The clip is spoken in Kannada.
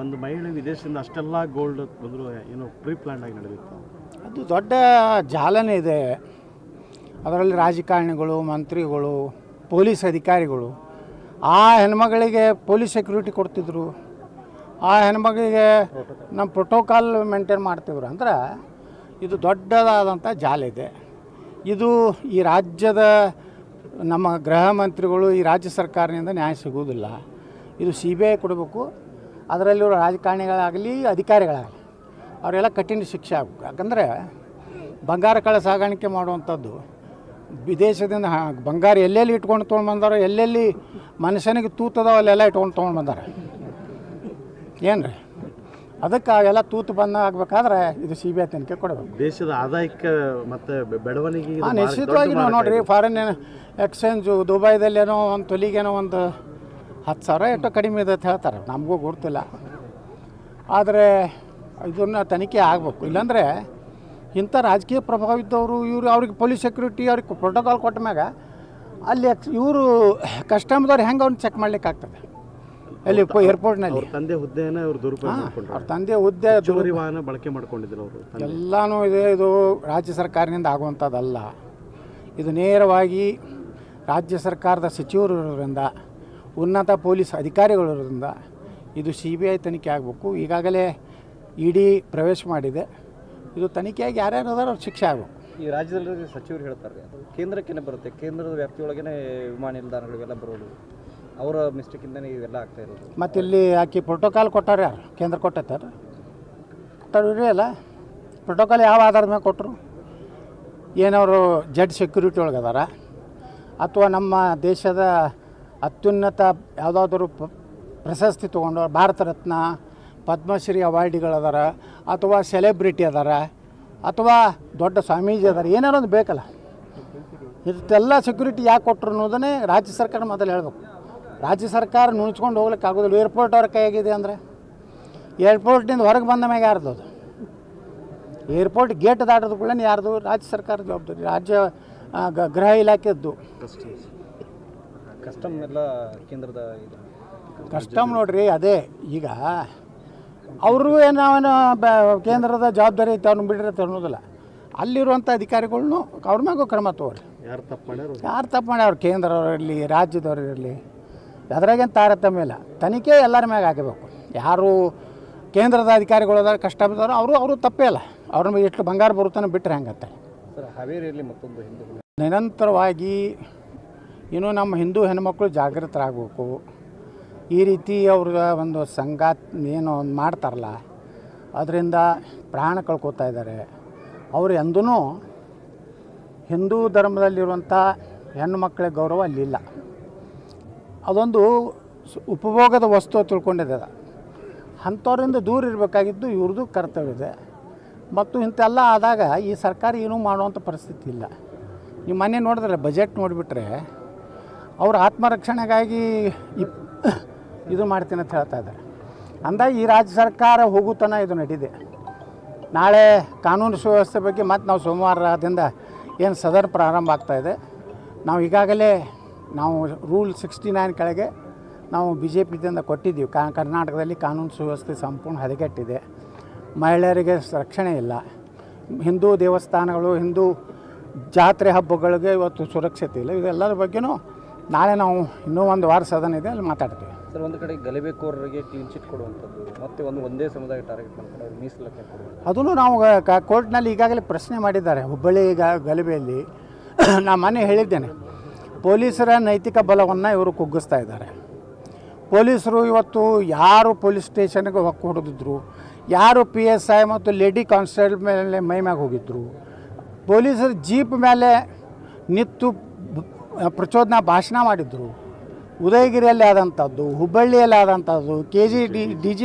ಒಂದು ಮಹಿಳೆ ವಿದೇಶದಿಂದ ಅಷ್ಟೆಲ್ಲ ಗೋಲ್ಡ್ ಬಂದರೂ, ಏನೋ ಪ್ರೀ ಪ್ಲಾನ್ ಆಗಿ ನಡೆದಿತ್ತು. ಅದು ದೊಡ್ಡ ಜಾಲನೇ ಇದೆ. ಅದರಲ್ಲಿ ರಾಜಕಾರಣಿಗಳು, ಮಂತ್ರಿಗಳು, ಪೊಲೀಸ್ ಅಧಿಕಾರಿಗಳು, ಆ ಹೆಣ್ಮಗಳಿಗೆ ಪೊಲೀಸ್ ಸೆಕ್ಯೂರಿಟಿ ಕೊಡ್ತಿದ್ರು. ಆ ಹೆಣ್ಮಗಳಿಗೆ ನಮ್ಮ ಪ್ರೋಟೋಕಾಲ್ ಮೇಂಟೈನ್ ಮಾಡ್ತಿದ್ರು. ಅಂದ್ರೆ ಇದು ದೊಡ್ಡದಾದಂಥ ಜಾಲ ಇದೆ. ಇದು ಈ ರಾಜ್ಯದ ನಮ್ಮ ಗೃಹ ಮಂತ್ರಿಗಳು ಈ ರಾಜ್ಯ ಸರ್ಕಾರದಿಂದ ನ್ಯಾಯ ಸಿಗುವುದಿಲ್ಲ. ಇದು ಸಿ ಬಿ ಐ ಕೊಡಬೇಕು. ಅದರಲ್ಲಿರೋ ರಾಜಕಾರಣಿಗಳಾಗಲಿ ಅಧಿಕಾರಿಗಳಾಗಲಿ ಅವರೆಲ್ಲ ಕಠಿಣ ಶಿಕ್ಷೆ ಆಗಬೇಕು. ಯಾಕಂದರೆ ಬಂಗಾರ ಕಳೆ ಸಾಗಾಣಿಕೆ ಮಾಡುವಂಥದ್ದು ವಿದೇಶದಿಂದ ಹ- ಬಂಗಾರ ಎಲ್ಲೆಲ್ಲಿ ಇಟ್ಕೊಂಡು ತೊಗೊಂಡು ಬಂದಾರೋ ಎಲ್ಲೆಲ್ಲಿ ಮನುಷ್ಯನಿಗೆ ತೂತದೋ ಅಲ್ಲೆಲ್ಲ ಇಟ್ಕೊಂಡು ತೊಗೊಂಡು ಬಂದಾರೆ. ಏನು ರೀ ಅದಕ್ಕೆ ಅವೆಲ್ಲ ತೂತು ಬಂದ ಆಗಬೇಕಾದ್ರೆ ಇದು ಸಿ ಬಿ ಐ ತನಿಖೆ ಕೊಡಬೇಕು. ದೇಶದ ಆದಾಯಕ್ಕೆ ಮತ್ತು ಬೆಳವಣಿಗೆ ನಿಶ್ಚಿತವಾಗಿ ನೋಡಿರಿ ಫಾರಿನ್ ಎಕ್ಸ್ಚೇಂಜು ದುಬೈದಲ್ಲೇನೋ ಒಂದು ತೊಲಿಗೇನೋ ಒಂದು ಹತ್ತು ಸಾವಿರ ಎಷ್ಟೋ ಕಡಿಮೆ ಇದೆ ಅಂತ ಹೇಳ್ತಾರೆ. ನಮಗೂ ಗೊತ್ತಿಲ್ಲ ಆದರೆ ಇದನ್ನು ತನಿಖೆ ಆಗಬೇಕು. ಇಲ್ಲಾಂದರೆ ಇಂಥ ರಾಜಕೀಯ ಪ್ರಭಾವ ಇದ್ದವರು ಇವರು ಅವ್ರಿಗೆ ಪೊಲೀಸ್ ಸೆಕ್ಯೂರಿಟಿ ಅವ್ರಿಗೆ ಪ್ರೋಟೋಕಾಲ್ ಕೊಟ್ಟ ಮ್ಯಾಗ ಅಲ್ಲಿ ಇವರು ಕಸ್ಟಮ್ದವ್ರು ಹೆಂಗೆ ಅವ್ರನ್ನ ಚೆಕ್ ಮಾಡ್ಲಿಕ್ಕೆ ಆಗ್ತದೆ? ಅಲ್ಲಿ ಏರ್ಪೋರ್ಟ್ನಲ್ಲಿ ತಂದೆ ಹುದ್ದೆಯನ್ನು ಅವ್ರು ದುರುಪಯೋಗ ಅವ್ರ ತಂದೆ ಹುದ್ದೆ ಜೋರಿ ವಾಹನ ಬಳಕೆ ಮಾಡ್ಕೊಂಡಿದ್ರು ಅವರು ಎಲ್ಲನೂ ಇದೆ. ಇದು ರಾಜ್ಯ ಸರ್ಕಾರದಿಂದ ಆಗುವಂಥದ್ದಲ್ಲ. ಇದು ನೇರವಾಗಿ ರಾಜ್ಯ ಸರ್ಕಾರದ ಸಚಿವರು ಇರೋದ್ರಿಂದ ಉನ್ನತ ಪೊಲೀಸ್ ಅಧಿಕಾರಿಗಳು ಇರೋದ್ರಿಂದ ಇದು ಸಿ ಬಿ ಐ ತನಿಖೆ ಆಗಬೇಕು. ಈಗಾಗಲೇ ಇಡಿ ಪ್ರವೇಶ ಮಾಡಿದೆ. ಇದು ತನಿಖೆಯಾಗಿ ಯಾರ್ಯಾರು ಅದಾರ ಅವ್ರು ಶಿಕ್ಷೆ ಆಗಬೇಕು. ಈ ರಾಜ್ಯದಲ್ಲಿ ಸಚಿವರು ಹೇಳ್ತಾರೆ. ಕೇಂದ್ರಕ್ಕೇನೆ ಬರುತ್ತೆ? ಕೇಂದ್ರದ ವ್ಯಾಪ್ತಿಯೊಳಗೇ ವಿಮಾನ ನಿಲ್ದಾಣಗಳಿವೆಲ್ಲ ಬರೋದು. ಅವರ ಮಿಸ್ಟೇಕಿಂದನೇ ಇವೆಲ್ಲ ಆಗ್ತಾ ಇರೋದು. ಮತ್ತು ಇಲ್ಲಿ ಆಕೆ ಪ್ರೋಟೋಕಾಲ್ ಕೊಟ್ಟಾರ ಯಾರು? ಕೇಂದ್ರ ಕೊಟ್ಟೈತಾರ ಕೊಟ್ಟರು ಇರೇ ಅಲ್ಲ. ಪ್ರೋಟೋಕಾಲ್ ಯಾವ ಆಧಾರದ ಮೇಲೆ ಕೊಟ್ಟರು ಏನವರು ಜಡ್ ಸೆಕ್ಯೂರಿಟಿ ಒಳಗೆ ಅದಾರ? ಅಥವಾ ನಮ್ಮ ದೇಶದ ಅತ್ಯುನ್ನತ ಯಾವುದಾದ್ರೂ ಪ್ರಶಸ್ತಿ ತೊಗೊಂಡು ಭಾರತ ರತ್ನ ಪದ್ಮಶ್ರೀ ಅವಾರ್ಡಿಗಳದಾರ ಅಥವಾ ಸೆಲೆಬ್ರಿಟಿ ಅದಾರ ಅಥವಾ ದೊಡ್ಡ ಸ್ವಾಮೀಜಿ ಅದಾರ ಏನಾರು ಒಂದು ಬೇಕಲ್ಲ. ಇಷ್ಟೆಲ್ಲ ಸೆಕ್ಯೂರಿಟಿ ಯಾಕೆ ಕೊಟ್ಟರು ಅನ್ನೋದನ್ನೇ ರಾಜ್ಯ ಸರ್ಕಾರ ಮೊದಲು ಹೇಳಬೇಕು. ರಾಜ್ಯ ಸರ್ಕಾರ ನುಣ್ಚ್ಕೊಂಡು ಹೋಗ್ಲಿಕ್ಕೆ ಆಗೋದಿಲ್ಲ. ಏರ್ಪೋರ್ಟ್ ಅವ್ರ ಕೈಯಾಗಿದೆ ಅಂದರೆ ಏರ್ಪೋರ್ಟ್ನಿಂದ ಹೊರಗೆ ಬಂದ ಮ್ಯಾಗ ಯಾರ್ದು ಅದು? ಏರ್ಪೋರ್ಟ್ ಗೇಟ್ ದಾಟದ ಕೂಡ ಯಾರ್ದು? ರಾಜ್ಯ ಸರ್ಕಾರ ಜವಾಬ್ದಾರಿ. ರಾಜ್ಯ ಗೃಹ ಇಲಾಖೆದ್ದು. ಕಸ್ಟಮ್ ಎಲ್ಲ ಕೇಂದ್ರದ ಇದು. ಕಸ್ಟಮ್ ನೋಡ್ರಿ ಅದೇ ಈಗ ಅವರು ಏನೋ ಕೇಂದ್ರದ ಜವಾಬ್ದಾರಿ ಐತೆ ಅವ್ರನ್ನ ಬಿಡ್ರೆ ಅಂತ ಅನ್ನೋದಿಲ್ಲ ಅಲ್ಲಿರುವಂಥ ಅಧಿಕಾರಿಗಳ್ನು ಅವ್ರ ಮ್ಯಾಗೂ ಕ್ರಮ ತಗೋರಿ. ಯಾರು ತಪ್ಪು ಮಾಡ್ಯಾರ ಯಾರು ತಪ್ಪು ಮಾಡ್ಯಾರ? ಅವ್ರು ಕೇಂದ್ರವ್ರು ಇರಲಿ ರಾಜ್ಯದವ್ರು ಇರಲಿ. ಅದ್ರಾಗೇನು ತಾರತಮ್ಯ ಇಲ್ಲ. ತನಿಖೆ ಎಲ್ಲರ ಮ್ಯಾಗ ಆಗಬೇಕು. ಯಾರು ಕೇಂದ್ರದ ಅಧಿಕಾರಿಗಳು ಅದಾರ ಕಷ್ಟದವರು ಅವರು ಅವರು ತಪ್ಪೇ ಇಲ್ಲ. ಅವ್ರ ಮೇಲೆ ಎಷ್ಟು ಬಂಗಾರ ಬರುತ್ತಾನೆ ಬಿಟ್ಟರೆ ಹೆಂಗತ್ತೆ ಸರ್ ಹಾವೇರಿಯಲ್ಲಿ ಮತ್ತೊಂದು ಹಿಂದೂ ನಿರಂತರವಾಗಿ ಇನ್ನೂ ನಮ್ಮ ಹಿಂದೂ ಹೆಣ್ಮಕ್ಳು ಜಾಗೃತರಾಗಬೇಕು. ಈ ರೀತಿ ಅವ್ರ ಒಂದು ಸಂಗಾತ್ ಏನು ಒಂದು ಮಾಡ್ತಾರಲ್ಲ, ಅದರಿಂದ ಪ್ರಾಣ ಕಳ್ಕೊತಾ ಇದ್ದಾರೆ. ಅವರು ಎಂದೂ ಹಿಂದೂ ಧರ್ಮದಲ್ಲಿರುವಂಥ ಹೆಣ್ಣು ಮಕ್ಕಳ ಗೌರವ ಅಲ್ಲಿಲ್ಲ. ಅದೊಂದು ಉಪಭೋಗದ ವಸ್ತು ತಿಳ್ಕೊಂಡಿದೆ. ಅಂಥವ್ರಿಂದ ದೂರ ಇರಬೇಕಾಗಿದ್ದು ಇವ್ರದ್ದು ಕರ್ತವ್ಯ ಇದೆ. ಮತ್ತು ಇಂಥೆಲ್ಲ ಆದಾಗ ಈ ಸರ್ಕಾರ ಏನೂ ಮಾಡುವಂಥ ಪರಿಸ್ಥಿತಿ ಇಲ್ಲ. ನೀವು ಮೊನ್ನೆ ನೋಡಿದ್ರೆ ಬಜೆಟ್ ನೋಡಿಬಿಟ್ರೆ ಅವ್ರ ಆತ್ಮರಕ್ಷಣೆಗಾಗಿ ಇಪ್ ಇದು ಮಾಡ್ತೀನಿ ಅಂತ ಹೇಳ್ತಾ ಇದ್ದಾರೆ. ಅಂದಾಗ ಈ ರಾಜ್ಯ ಸರ್ಕಾರ ಹೋಗುತ್ತನ ಇದು ನಡೀದೆ. ನಾಳೆ ಕಾನೂನು ಸುವ್ಯವಸ್ಥೆ ಬಗ್ಗೆ ಮತ್ತೆ ನಾವು ಸೋಮವಾರದಿಂದ ಏನು ಸದನ ಪ್ರಾರಂಭ ಆಗ್ತಾಯಿದೆ ನಾವು ಈಗಾಗಲೇ ನಾವು ರೂಲ್ ಸಿಕ್ಸ್ಟಿ ನೈನ್ ಕೆಳಗೆ ನಾವು ಬಿ ಜೆ ಪಿದಿಂದ ಕೊಟ್ಟಿದ್ದೀವಿ. ಕಾ ಕರ್ನಾಟಕದಲ್ಲಿ ಕಾನೂನು ಸುವ್ಯವಸ್ಥೆ ಸಂಪೂರ್ಣ ಹದಗೆಟ್ಟಿದೆ. ಮಹಿಳೆಯರಿಗೆ ರಕ್ಷಣೆ ಇಲ್ಲ. ಹಿಂದೂ ದೇವಸ್ಥಾನಗಳು, ಹಿಂದೂ ಜಾತ್ರೆ ಹಬ್ಬಗಳಿಗೆ ಇವತ್ತು ಸುರಕ್ಷತೆ ಇಲ್ಲ. ಇದೆಲ್ಲರ ಬಗ್ಗೆನೂ ನಾಳೆ ನಾವು ಇನ್ನೂ ಒಂದು ವಾರ ಸದನ ಇದೆ ಅಲ್ಲಿ ಮಾತಾಡ್ತೀವಿ. ಸರ್ ಒಂದು ಕಡೆ ಗಲಭೆಕೋರರಿಗೆ ಕ್ಲೀನ್ ಚಿಟ್ ಕೊಡುವಂಥದ್ದು ಮತ್ತೆ ಒಂದು ಒಂದೇ ಸಮುದಾಯ ಟಾರ್ಗೆಟ್ ಮಾಡ್ಕೊಂಡು ಅವ್ರಿಗೆ ಮೀಸಲಾತಿ ಕೊಡುವಂಥದ್ದು. ಅದನ್ನು ನಾವು ಕ- ಕೋರ್ಟ್ನಲ್ಲಿ ಈಗಾಗಲೇ ಪ್ರಶ್ನೆ ಮಾಡಿದ್ದಾರೆ. ಹುಬ್ಬಳ್ಳಿ ಈಗ ಗಲಭೆಯಲ್ಲಿ ನಾ ಮನೆ ಹೇಳಿದ್ದೇನೆ. ಪೊಲೀಸರ ನೈತಿಕ ಬಲವನ್ನು ಇವರು ಕುಗ್ಗಿಸ್ತಾ ಇದ್ದಾರೆ. ಪೊಲೀಸರು ಇವತ್ತು ಯಾರು ಪೊಲೀಸ್ ಸ್ಟೇಷನ್ಗೆ ಹೊಕ್ಕು ಹೊಡೆದಿದ್ರು? ಯಾರು ಪಿ ಎಸ್ ಐ ಮತ್ತು ಲೇಡಿ ಕಾನ್ಸ್ಟೇಬಲ್ ಮೇಲೆ ಮೈ ಮ್ಯಾಗ ಹೋಗಿದ್ರು? ಪೊಲೀಸರು ಜೀಪ್ ಮೇಲೆ ನಿಂತು ಬ- ಪ್ರಚೋದನಾ ಭಾಷಣ ಮಾಡಿದ್ರು. ಉದಯಗಿರಿಯಲ್ಲಿ ಆದಂಥದ್ದು ಹುಬ್ಬಳ್ಳಿಯಲ್ಲಿ ಆದಂಥದ್ದು K G D D G